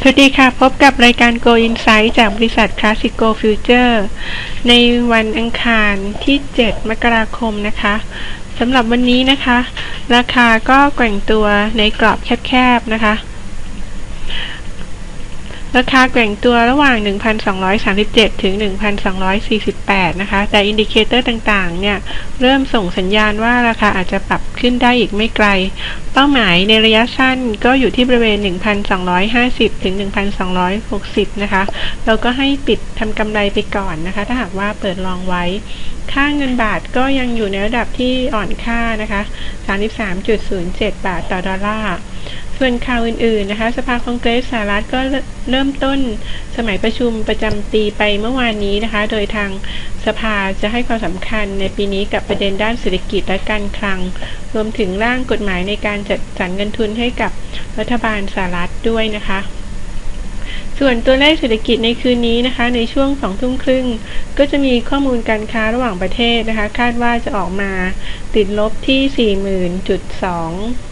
สวัสดีค่ะ พบกับรายการ Go Insight จากบริษัท Classico Future ในวันอังคารที่ 7 มกราคมนะคะสำหรับวันนี้นะคะ ราคาก็แกว่งตัวในกรอบแคบๆนะคะ ราคาแกว่งตัวระหว่าง 1,237 ถึง 1,248 นะคะ แต่อินดิเคเตอร์ต่างๆ เนี่ย เริ่มส่งสัญญาณว่าราคาอาจจะปรับขึ้นได้อีกไม่ไกล เป้าหมายในระยะสั้นก็อยู่ที่บริเวณ 1,250 ถึง 1,260 นะคะ เราก็ให้ปิดทำกำไรไปก่อนนะคะ ถ้าหากว่าเปิดลองไว้ ค่าเงินบาทก็ยังอยู่ในระดับที่อ่อนค่านะคะ 33.07 บาทต่อดอลลาร์ ส่วนข่าวอื่นๆนะคะ สภาคองเกรสสหรัฐก็เริ่มต้นสมัยประชุมประจำปีไปเมื่อวานนี้นะคะ โดยทางสภาจะให้ความสำคัญในปีนี้กับประเด็นด้านเศรษฐกิจและการคลัง รวมถึงร่างกฎหมายในการจัดสรรเงินทุนให้กับรัฐบาลสหรัฐด้วยนะคะส่วนตัวเลขเศรษฐกิจในคืนนี้นะคะ ในช่วงสองทุ่มครึ่ง ก็จะมีข้อมูลการค้าระหว่างประเทศนะคะ คาดว่าจะออกมาติดลบที่ 40.2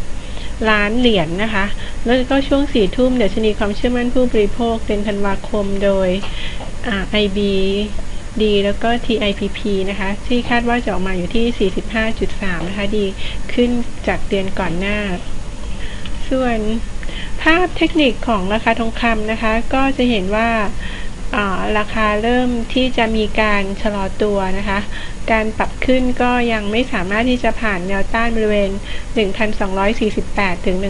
ล้านเหรียญนนะคะ แล้วก็ช่วงสี่ทุ่มเดี๋ยวชนีความเชื่อมั่นผู้บริโภคเป็นธันวาคมโดย IB ดีแล้วก็ TIPP นะคะ ที่คาดว่าจะออกมาอยู่ที่ 45.3 นะคะ ดีขึ้นจากเดือนก่อนหน้า ส่วนภาพเทคนิคของราคาทองคำนะคะ ก็จะเห็นว่า ราคาเริ่มที่จะมีการชะลอตัวนะคะ การปรับขึ้นก็ยังไม่สามารถที่จะผ่านแนวต้านบริเวณ 1,248 ถึง 1,204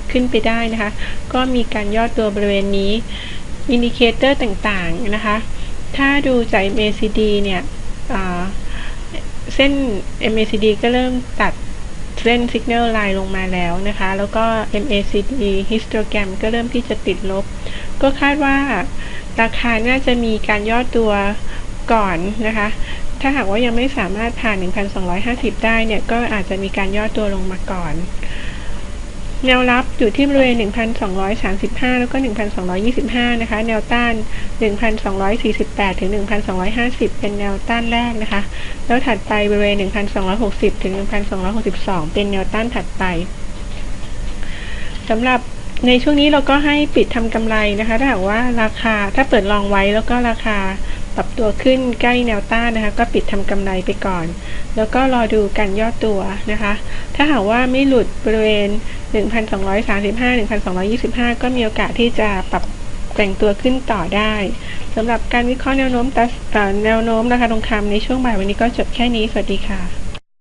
1,250 ขึ้นไปได้นะคะ ก็มีการย่อตัวบริเวณนี้ อินดิเคเตอร์ต่างๆนะคะ ถ้าดูจาก MACD เนี่ยเส้น MACD ก็เริ่มตัด เส้น Signal Line ลงมาแล้วนะคะ แล้วก็ MACD histogram ก็เริ่มที่จะติดลบ ก็คาดว่าราคาน่าจะมีการย่อตัวก่อนนะคะ ถ้าหากว่ายังไม่สามารถผ่าน 1,250 ได้เนี่ย ก็อาจจะมีการย่อตัวลงมาก่อน แนวรับอยู่ที่บริเวณ 1,235 แล้วก็ 1,225 นะคะ แนวต้าน 1,248 ถึง 1,250 เป็นแนวต้านแรกนะคะ แล้วถัดไปบริเวณ 1,260 ถึง 1,262 เป็นแนวต้านถัดไปสำหรับในช่วงนี้เราก็ให้ปิดทำกำไรนะคะ ถ้าหากว่าราคาถ้าเปิดลองไว้แล้วก็ราคา ปรับตัวขึ้นใกล้แนวต้านนะคะ ก็ปิดทำกำไรไปก่อน แล้วก็รอดูการย่อตัวนะคะ ถ้าหากว่าไม่หลุดบริเวณ 1,235 1,225 ก็มีโอกาสที่จะปรับแต่งตัวขึ้นต่อได้สำหรับการวิเคราะห์แนวโน้มแนวโน้มราคาทองคำในช่วงบ่ายวันนี้ก็จบแค่นี้ สวัสดีค่ะ